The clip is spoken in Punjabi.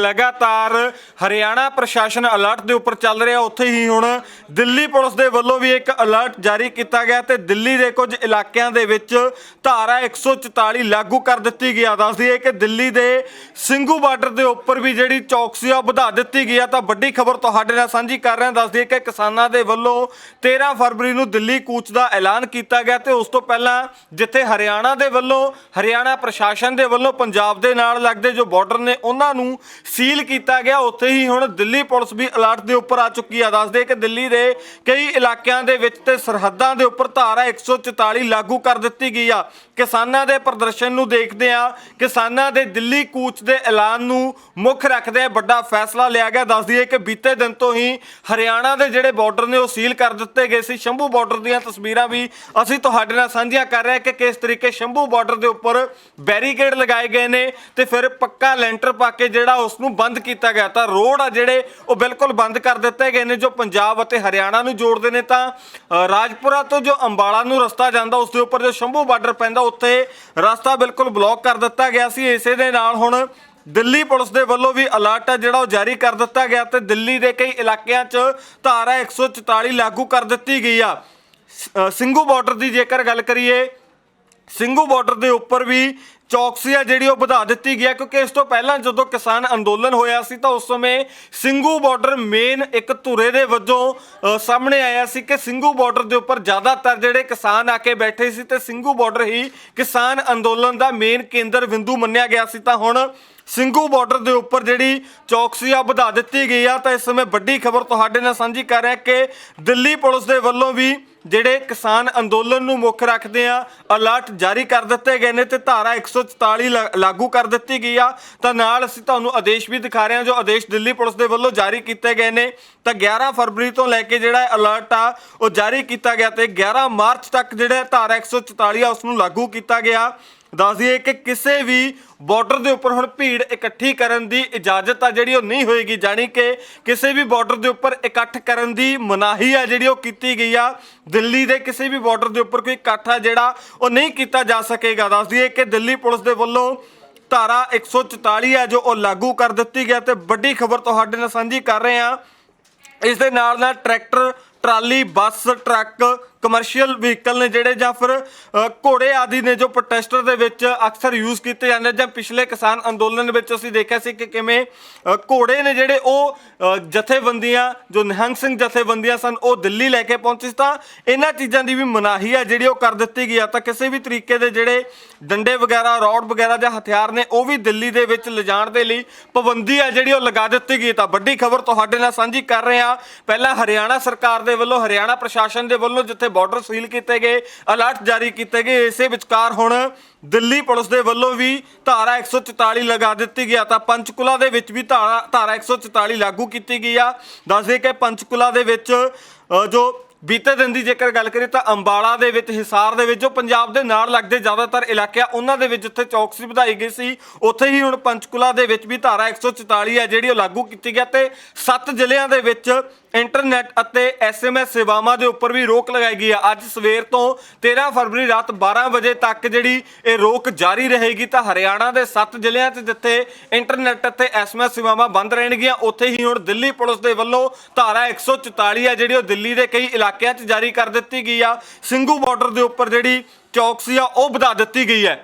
ਲਗਾਤਾਰ ਹਰਿਆਣਾ ਪ੍ਰਸ਼ਾਸਨ ਅਲਰਟ ਦੇ ਉੱਪਰ ਚੱਲ ਰਿਹਾ। ਉੱਥੇ ਹੀ ਹੁਣ ਦਿੱਲੀ ਪੁਲਿਸ ਦੇ ਵੱਲੋਂ ਵੀ ਇੱਕ ਅਲਰਟ ਜਾਰੀ ਕੀਤਾ ਗਿਆ ਤੇ ਦਿੱਲੀ ਦੇ ਕੁਝ ਇਲਾਕਿਆਂ ਦੇ ਵਿੱਚ ਧਾਰਾ 144 ਲਾਗੂ ਕਰ ਦਿੱਤੀ ਗਿਆ। ਦੱਸਦੀ ਹੈ ਕਿ ਦਿੱਲੀ ਦੇ ਸਿੰਘੂ ਬਾਰਡਰ ਦੇ ਉੱਪਰ ਵੀ ਜਿਹੜੀ ਚੌਕਸੀ ਆ ਉਹ ਵਧਾ ਦਿੱਤੀ ਗਈ ਆ, ਤਾਂ ਵੱਡੀ ਖਬਰ ਤੁਹਾਡੇ ਨਾਲ ਸਾਂਝੀ ਕਰ ਰਹੇ। ਹਾਂ ਦੱਸਦੀ ਹੈ ਕਿ ਕਿਸਾਨਾਂ ਦੇ ਵੱਲੋਂ 13 ਫਰਵਰੀ ਨੂੰ ਦਿੱਲੀ ਕੂਚ ਦਾ ਐਲਾਨ ਕੀਤਾ ਗਿਆ ਤੇ ਉਸ ਤੋਂ ਪਹਿਲਾਂ ਜਿੱਥੇ ਹਰਿਆਣਾ ਦੇ ਵੱਲੋਂ, ਹਰਿਆਣਾ ਪ੍ਰਸ਼ਾਸਨ ਦੇ ਵੱਲੋਂ, ਪੰਜਾਬ ਦੇ ਨਾਲ ਲੱਗਦੇ ਜੋ ਬਾਰਡਰ ਨੇ, ਉਹਨਾਂ ਨੂੰ ਸੀਲ ਕੀਤਾ ਗਿਆ। ਉੱਥੇ ਹੀ ਹੁਣ ਦਿੱਲੀ ਪੁਲਿਸ ਵੀ ਅਲਰਟ ਦੇ ਉੱਪਰ ਆ ਚੁੱਕੀ ਆ। ਦੱਸਦੇ ਕਿ ਦਿੱਲੀ ਦੇ ਕਈ ਇਲਾਕਿਆਂ ਦੇ ਵਿੱਚ ਤੇ ਸਰਹੱਦਾਂ ਦੇ ਉੱਪਰ ਧਾਰਾ 144 ਲਾਗੂ ਕਰ ਦਿੱਤੀ ਗਈ ਆ। ਕਿਸਾਨਾਂ ਦੇ ਪ੍ਰਦਰਸ਼ਨ ਨੂੰ ਦੇਖਦੇ ਆ। ਕਿਸਾਨਾਂ ਦੇ ਦਿੱਲੀ ਕੂਚ ਦੇ ਐਲਾਨ ਨੂੰ ਮੁੱਖ ਰੱਖਦੇ ਆ। ਵੱਡਾ ਫੈਸਲਾ ਲਿਆ ਗਿਆ। ਦੱਸਦੀ ਹੈ ਕਿ ਬੀਤੇ ਦਿਨ ਤੋਂ ਹੀ ਹਰਿਆਣਾ ਦੇ ਜਿਹੜੇ ਬਾਰਡਰ ਨੇ ਉਹ ਸੀਲ ਕਰ ਦਿੱਤੇ ਗਏ ਸੀ। ਸ਼ੰਭੂ ਬਾਰਡਰ ਦੀਆਂ ਤਸਵੀਰਾਂ ਵੀ ਅਸੀਂ ਤੁਹਾਡੇ ਨਾਲ ਸਾਂਝੀਆਂ ਕਰ ਰਹੇ ਹਾਂ ਕਿ ਕਿਸ ਤਰੀਕੇ ਸ਼ੰਭੂ ਬਾਰਡਰ ਦੇ ਉੱਪਰ ਬੈਰੀਕੇਡ ਲਗਾਏ ਗਏ ਨੇ ਤੇ ਫਿਰ ਪੱਕਾ ਲੈਂਟਰ ਪਾ ਕੇ ਜਿਹੜਾ ਉਸ ਨੂੰ ਬੰਦ ਕੀਤਾ ਗਿਆ ਤਾਂ ਰੋਡ ਆ ਜਿਹੜੇ ਉਹ ਬਿਲਕੁਲ ਬੰਦ ਕਰ ਦਿੱਤੇ ਗਏ ਨੇ, ਜੋ ਪੰਜਾਬ ਅਤੇ ਹਰਿਆਣਾ ਨੂੰ ਜੋੜਦੇ ਨੇ ਤਾਂ ਰਾਜਪੁਰਾ ਤੋਂ ਜੋ ਅੰਬਾਲਾ ਨੂੰ ਰਸਤਾ ਜਾਂਦਾ ਉਸ ਦੇ ਉੱਪਰ ਜੋ ਸ਼ੰਭੂ ਬਾਰਡਰ ਪੈਂਦਾ, ਉੱਥੇ ਰਸਤਾ ਬਿਲਕੁਲ ਬਲੌਕ ਕਰ ਦਿੱਤਾ ਗਿਆ ਸੀ। ਇਸੇ ਦੇ ਨਾਲ ਹੁਣ ਦਿੱਲੀ ਪੁਲਿਸ ਦੇ ਵੱਲੋਂ ਵੀ ਅਲਰਟ ਹੈ ਜਿਹੜਾ ਉਹ ਜਾਰੀ ਕਰ ਦਿੱਤਾ ਗਿਆ ਤੇ ਦਿੱਲੀ ਦੇ ਕਈ ਇਲਾਕਿਆਂ 'ਚ ਧਾਰਾ 144 ਲਾਗੂ ਕਰ ਦਿੱਤੀ ਗਈ ਆ। ਸ- ਸਿੰਘੂ ਬਾਰਡਰ ਦੀ ਜੇਕਰ ਗੱਲ ਕਰੀਏ, ਸਿੰਘੂ ਬਾਰਡਰ ਦੇ ਉੱਪਰ ਵੀ ਚੌਕਸੀ ਆ ਜਿਹੜੀ ਉਹ ਵਧਾ ਦਿੱਤੀ ਗਿਆ ਕਿਉਂਕਿ ਇਸ ਤੋਂ ਪਹਿਲਾਂ ਜਦੋਂ ਕਿਸਾਨ ਅੰਦੋਲਨ ਹੋਇਆ ਸੀ, ਤਾਂ ਉਸ ਸਮੇਂ ਸਿੰਘੂ ਬਾਰਡਰ ਮੇਨ ਇੱਕ ਧੁਰੇ ਦੇ ਵਜੋਂ ਸਾਹਮਣੇ ਆਇਆ ਸੀ ਕਿ ਸਿੰਘੂ ਬਾਰਡਰ ਦੇ ਉੱਪਰ ਜ਼ਿਆਦਾਤਰ ਜਿਹੜੇ ਕਿਸਾਨ ਆ ਕੇ ਬੈਠੇ ਸੀ ਤੇ ਸਿੰਘੂ ਬਾਰਡਰ ਹੀ ਕਿਸਾਨ ਅੰਦੋਲਨ ਦਾ ਮੇਨ ਕੇਂਦਰ ਬਿੰਦੂ ਮੰਨਿਆ ਗਿਆ ਸੀ। ਤਾਂ ਹੁਣ ਸਿੰਘੂ ਬਾਰਡਰ ਦੇ ਉੱਪਰ ਜਿਹੜੀ ਚੌਕਸੀ ਆ ਵਧਾ ਦਿੱਤੀ ਗਈ ਆ। ਤਾਂ ਇਸ ਸਮੇਂ ਵੱਡੀ ਖਬਰ ਤੁਹਾਡੇ ਨਾਲ ਸਾਂਝੀ ਕਰ ਰਿਹਾ ਕਿ ਦਿੱਲੀ ਪੁਲਿਸ ਦੇ ਵੱਲੋਂ ਵੀ ਜਿਹੜੇ ਕਿਸਾਨ ਅੰਦੋਲਨ ਨੂੰ ਮੁੱਖ ਰੱਖਦੇ ਆ ਅਲਰਟ ਜਾਰੀ ਕਰ ਦਿੱਤੇ ਗਏ ਨੇ ਤੇ ਧਾਰਾ 144 ਲਾ- ਲਾਗੂ ਕਰ ਦਿੱਤੀ ਗਈ ਆ। ਤਾਂ ਨਾਲ ਅਸੀਂ ਤੁਹਾਨੂੰ ਆਦੇਸ਼ ਵੀ ਦਿਖਾ ਰਹੇ ਹਾਂ, ਜੋ ਆਦੇਸ਼ ਦਿੱਲੀ ਪੁਲਿਸ ਦੇ ਵੱਲੋਂ ਜਾਰੀ ਕੀਤੇ ਗਏ ਨੇ। ਤਾਂ 11 ਫਰਵਰੀ ਤੋਂ ਲੈ ਕੇ ਜਿਹੜਾ ਅਲਰਟ ਆ, ਉਹ ਜਾਰੀ ਕੀਤਾ ਗਿਆ ਤੇ 11 ਮਾਰਚ ਤੱਕ ਜਿਹੜਾ ਧਾਰਾ 144 ਆ, ਉਸ ਨੂੰ ਲਾਗੂ ਕੀਤਾ ਗਿਆ। ਦੱਸ ਦਈਏ ਕਿ ਕਿਸੇ ਵੀ ਬਾਰਡਰ ਦੇ ਉੱਪਰ ਹੁਣ ਭੀੜ ਇਕੱਠੀ ਕਰਨ ਦੀ ਇਜਾਜ਼ਤ ਆ ਜਿਹੜੀ ਉਹ ਨਹੀਂ ਹੋਏਗੀ, ਜਾਣੀ ਕਿ ਕਿਸੇ ਵੀ ਬਾਰਡਰ ਦੇ ਉੱਪਰ ਇਕੱਠ ਕਰਨ ਦੀ ਮਨਾਹੀ ਆ ਜਿਹੜੀ ਉਹ ਕੀਤੀ ਗਈ ਆ। ਦਿੱਲੀ ਦੇ ਕਿਸੇ ਵੀ ਬਾਰਡਰ ਦੇ ਉੱਪਰ ਕੋਈ ਇਕੱਠ ਆ ਜਿਹੜਾ ਉਹ ਨਹੀਂ ਕੀਤਾ ਜਾ ਸਕੇਗਾ। ਦੱਸ ਦਈਏ ਕਿ ਦਿੱਲੀ ਪੁਲਿਸ ਦੇ ਵੱਲੋਂ ਧਾਰਾ 144 ਹੈ ਜੋ ਉਹ ਲਾਗੂ ਕਰ ਦਿੱਤੀ ਗਿਆ ਤੇ ਵੱਡੀ ਖਬਰ ਤੁਹਾਡੇ ਨਾਲ ਸਾਂਝੀ ਕਰ ਰਹੇ ਹਾਂ ਇਸ ਦੇ ਨਾਲ ਨਾਲ tractor, trolley, bus, truck commercial vehicle ਨੇ ਜਿਹੜੇ ਜਾਂ ਫਿਰ ਘੋੜੇ ਆਦਿ ਨੇ ਜੋ ਪ੍ਰੋਟੈਸਟਰ ਦੇ ਵਿੱਚ ਅਕਸਰ ਯੂਜ਼ ਕੀਤੇ ਜਾਂਦੇ ਜਾਂ ਪਿਛਲੇ ਕਿਸਾਨ ਅੰਦੋਲਨ ਵਿੱਚ ਅਸੀਂ ਦੇਖਿਆ ਸੀ ਕਿ ਕਿਵੇਂ ਘੋੜੇ ਨੇ ਜਿਹੜੇ ਉਹ ਜਥੇਬੰਦੀਆਂ, ਜੋ ਨਿਹੰਗ ਸਿੰਘ ਜਥੇਬੰਦੀਆਂ ਸਨ, ਉਹ ਦਿੱਲੀ ਲੈ ਕੇ ਪਹੁੰਚੀ ਤਾਂ ਇਹਨਾਂ ਚੀਜ਼ਾਂ ਦੀ ਵੀ ਮਨਾਹੀ ਆ ਜਿਹੜੀ ਉਹ ਕਰ ਦਿੱਤੀ ਗਈ ਆ। ਤਾਂ ਕਿਸੇ ਵੀ ਤਰੀਕੇ ਦੇ ਜਿਹੜੇ ਡੰਡੇ ਵਗੈਰਾ, ਰੌਡ ਵਗੈਰਾ ਜਾਂ ਹਥਿਆਰ ਨੇ, ਉਹ ਵੀ ਦਿੱਲੀ ਦੇ ਵਿੱਚ ਲਿਜਾਣ ਦੇ ਲਈ ਪਾਬੰਦੀ ਆ ਜਿਹੜੀ ਉਹ ਲਗਾ ਦਿੱਤੀ ਗਈ ਤਾਂ ਵੱਡੀ ਖਬਰ ਤੁਹਾਡੇ ਨਾਲ ਸਾਂਝੀ ਕਰ ਰਹੇ ਹਾਂ ਪਹਿਲਾਂ ਹਰਿਆਣਾ ਸਰਕਾਰ ਦੇ ਵੱਲੋਂ, ਹਰਿਆਣਾ ਪ੍ਰਸ਼ਾਸਨ ਦੇ ਵੱਲੋਂ ਜਿੱਥੇ ਬਾਰਡਰ ਸੀਲ ਕੀਤੇ ਗਏ ਅਲਰਟ ਜਾਰੀ ਕੀਤੇ ਗਏ। ਇਸੇ ਵਿਚਕਾਰ ਹੁਣ ਦਿੱਲੀ ਪੁਲਿਸ ਦੇ ਵੱਲੋਂ ਵੀ ਧਾਰਾ 144 ਲਗਾ ਦਿੱਤੀ ਗਿਆ ਤਾਂ ਪੰਚਕੁਲਾ ਦੇ ਵਿੱਚ ਵੀ ਧਾਰਾ ਧਾਰਾ 144 ਲਾਗੂ ਕੀਤੀ ਗਈ ਆ। ਦੱਸਦੇ ਕਿ ਪੰਚਕੁਲਾ ਦੇ ਵਿੱਚ ਜੋ ਬੀਤੇ ਦਿਨ ਦੀ ਜੇਕਰ ਗੱਲ ਕਰੀਏ ਤਾਂ ਅੰਬਾਲਾ ਦੇ ਵਿੱਚ, ਹਿਸਾਰ ਦੇ ਵਿੱਚ, ਜੋ ਪੰਜਾਬ ਦੇ ਨਾਲ ਲੱਗਦੇ ਜ਼ਿਆਦਾਤਰ ਇਲਾਕੇ ਆ, ਉਹਨਾਂ ਦੇ ਵਿੱਚ ਜਿੱਥੇ ਚੌਕਸੀ ਵਧਾਈ ਗਈ ਸੀ, ਉੱਥੇ ਹੀ ਹੁਣ ਪੰਚਕੁਲਾ ਦੇ ਵਿੱਚ ਵੀ ਧਾਰਾ 144 ਹੈ ਜਿਹੜੀ ਉਹ ਲਾਗੂ ਕੀਤੀ ਗਈ ਤੇ 7 ਜ਼ਿਲ੍ਹਿਆਂ ਦੇ ਵਿੱਚ ਇੰਟਰਨੈਟ ਅਤੇ ਐਸਐਮਐਸ ਸੇਵਾਵਾਂ ਦੇ ਉੱਪਰ ਵੀ ਰੋਕ ਲਗਾਈ ਗਈ ਹੈ ਅੱਜ ਸਵੇਰ ਤੋਂ 13 ਫਰਵਰੀ ਰਾਤ 12 ਵਜੇ ਤੱਕ ਜਿਹੜੀ ਇਹ ਰੋਕ ਜਾਰੀ ਰਹੇਗੀ ਤਾਂ ਹਰਿਆਣਾ ਦੇ 7 ਜ਼ਿਲ੍ਹਿਆਂ 'ਚ ਜਿੱਥੇ ਇੰਟਰਨੈਟ ਅਤੇ ਐਸਐਮਐਸ ਸੇਵਾਵਾਂ ਬੰਦ ਰਹਿਣਗੀਆਂ, ਉੱਥੇ ਹੀ ਹੁਣ ਦਿੱਲੀ ਪੁਲਿਸ ਦੇ ਵੱਲੋਂ ਧਾਰਾ 144 ਹੈ ਜਿਹੜੀ ਉਹ ਦਿੱਲੀ ਦੇ ਕਈ ਇਲਾਕਿਆਂ 'ਚ ਜਾਰੀ ਕਰ ਦਿੱਤੀ ਗਈ ਆ। ਸਿੰਘੂ ਬਾਰਡਰ ਦੇ ਉੱਪਰ ਜਿਹੜੀ ਚੌਕਸੀ ਆ, ਉਹ ਵਧਾ ਦਿੱਤੀ ਗਈ ਹੈ।